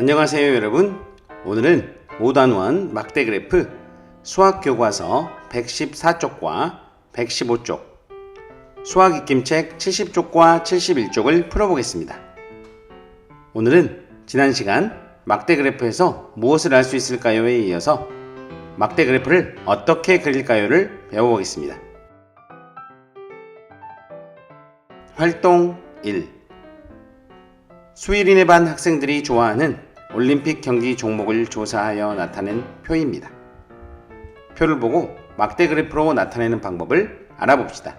안녕하세요 여러분. 오늘은 5단원 막대 그래프 수학 교과서 114쪽과 115쪽 수학 익힘책 70쪽과 71쪽을 풀어보겠습니다. 오늘은 지난 시간 막대 그래프에서 무엇을 알 수 있을까요에 이어서 막대 그래프를 어떻게 그릴까요를 배워보겠습니다. 활동 1 수일인의 반 학생들이 좋아하는 올림픽 경기 종목을 조사하여 나타낸 표입니다. 표를 보고 막대 그래프로 나타내는 방법을 알아봅시다.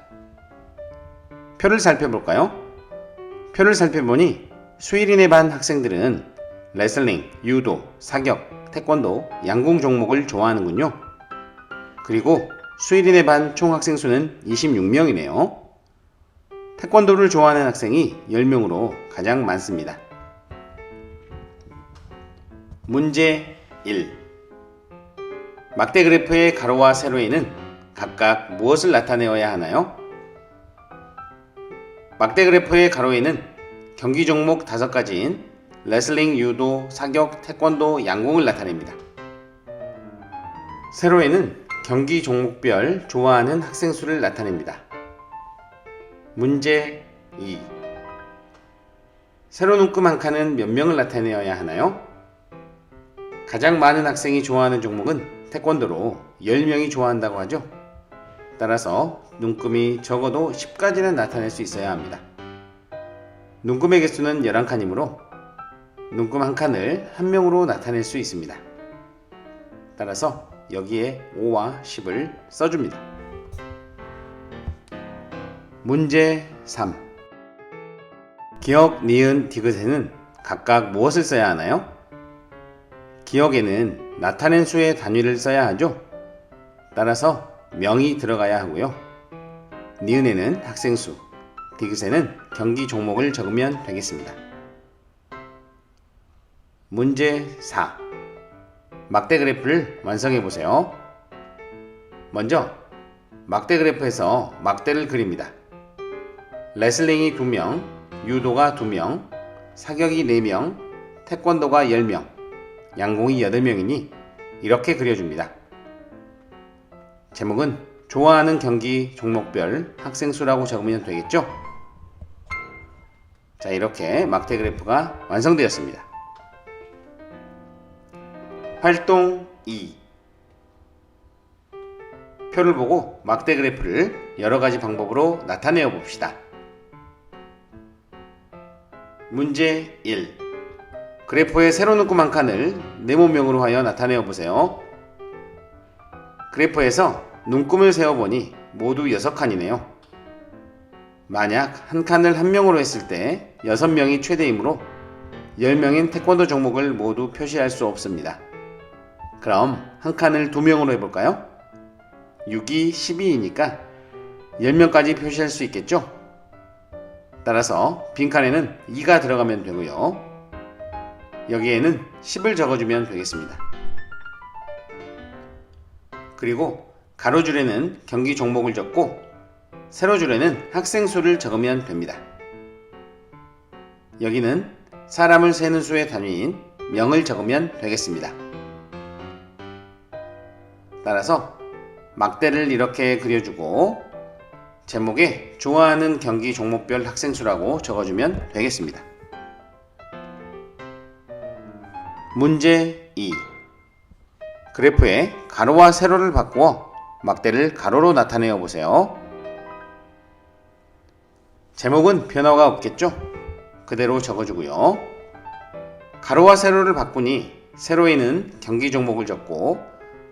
표를 살펴볼까요? 표를 살펴보니 수일인의 반 학생들은 레슬링, 유도, 사격, 태권도, 양궁 종목을 좋아하는군요. 그리고 수일인의 반 총 학생 수는 26명이네요. 태권도를 좋아하는 학생이 10명으로 가장 많습니다. 문제 1. 막대 그래프의 가로와 세로에는 각각 무엇을 나타내어야 하나요? 막대 그래프의 가로에는 경기 종목 5가지인 레슬링, 유도, 사격, 태권도, 양궁을 나타냅니다. 세로에는 경기 종목별 좋아하는 학생 수를 나타냅니다. 문제 2. 세로 눈금 한 칸은 몇 명을 나타내어야 하나요? 가장 많은 학생이 좋아하는 종목은 태권도로 10명이 좋아한다고 하죠. 따라서 눈금이 적어도 10가지는 나타낼 수 있어야 합니다. 눈금의 개수는 11칸이므로 눈금 한 칸을 한 명으로 나타낼 수 있습니다. 따라서 여기에 5와 10을 써줍니다. 문제 3. 기억, 니은, 디귿에는 각각 무엇을 써야 하나요? 기억에는 나타낸 수의 단위를 써야 하죠. 따라서 명이 들어가야 하고요. 니은에는 학생 수, 디귿에는 경기 종목을 적으면 되겠습니다. 문제 4. 막대 그래프를 완성해 보세요. 먼저 막대 그래프에서 막대를 그립니다. 레슬링이 2명, 유도가 2명, 사격이 4명, 태권도가 10명, 양공이 8명이니 이렇게 그려줍니다. 제목은 좋아하는 경기 종목별 학생 수라고 적으면 되겠죠? 자, 이렇게 막대 그래프가 완성되었습니다. 활동 2 표를 보고 막대 그래프를 여러 가지 방법으로 나타내어 봅시다. 문제 1. 그래프의 세로 눈금 한 칸을 네모명으로 하여 나타내어 보세요. 그래프에서 눈금을 세어보니 모두 6칸이네요. 만약 한 칸을 한 명으로 했을 때 6명이 최대이므로 10명인 태권도 종목을 모두 표시할 수 없습니다. 그럼 한 칸을 두 명으로 해볼까요? 6이 12이니까 10명까지 표시할 수 있겠죠? 따라서 빈칸에는 2가 들어가면 되고요. 여기에는 10을 적어주면 되겠습니다. 그리고 가로줄에는 경기 종목을 적고 세로줄에는 학생 수를 적으면 됩니다. 여기는 사람을 세는 수의 단위인 명을 적으면 되겠습니다. 따라서 막대를 이렇게 그려주고 제목에 좋아하는 경기 종목별 학생 수라고 적어주면 되겠습니다. 문제 2. 그래프에 가로와 세로를 바꾸어 막대를 가로로 나타내어 보세요. 제목은 변화가 없겠죠? 그대로 적어주고요. 가로와 세로를 바꾸니 세로에는 경기 종목을 적고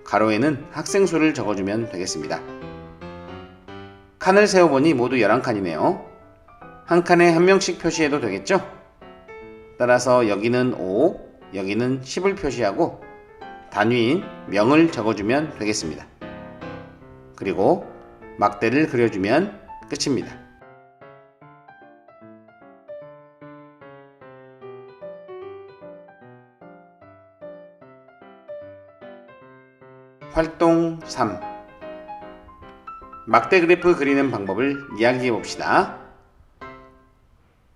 가로에는 학생 수를 적어주면 되겠습니다. 칸을 세어보니 모두 11칸이네요. 한 칸에 한 명씩 표시해도 되겠죠? 따라서 여기는 5, 여기는 10을 표시하고 단위인 명을 적어주면 되겠습니다. 그리고 막대를 그려주면 끝입니다. 활동 3 막대 그래프 그리는 방법을 이야기해 봅시다.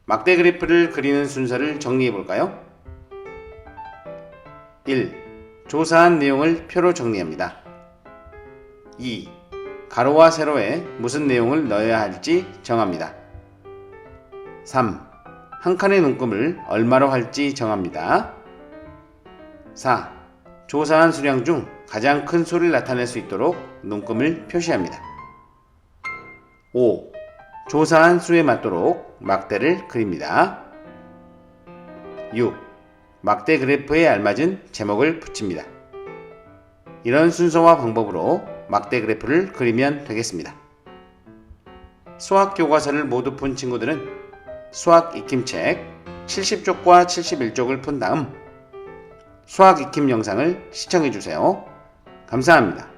막대 그래프를 그리는 순서를 정리해 볼까요? 1. 조사한 내용을 표로 정리합니다. 2. 가로와 세로에 무슨 내용을 넣어야 할지 정합니다. 3. 한 칸의 눈금을 얼마로 할지 정합니다. 4. 조사한 수량 중 가장 큰 수를 나타낼 수 있도록 눈금을 표시합니다. 5. 조사한 수에 맞도록 막대를 그립니다. 6. 막대 그래프에 알맞은 제목을 붙입니다. 이런 순서와 방법으로 막대 그래프를 그리면 되겠습니다. 수학 교과서를 모두 푼 친구들은 수학 익힘책 70쪽과 71쪽을 푼 다음 수학 익힘 영상을 시청해 주세요. 감사합니다.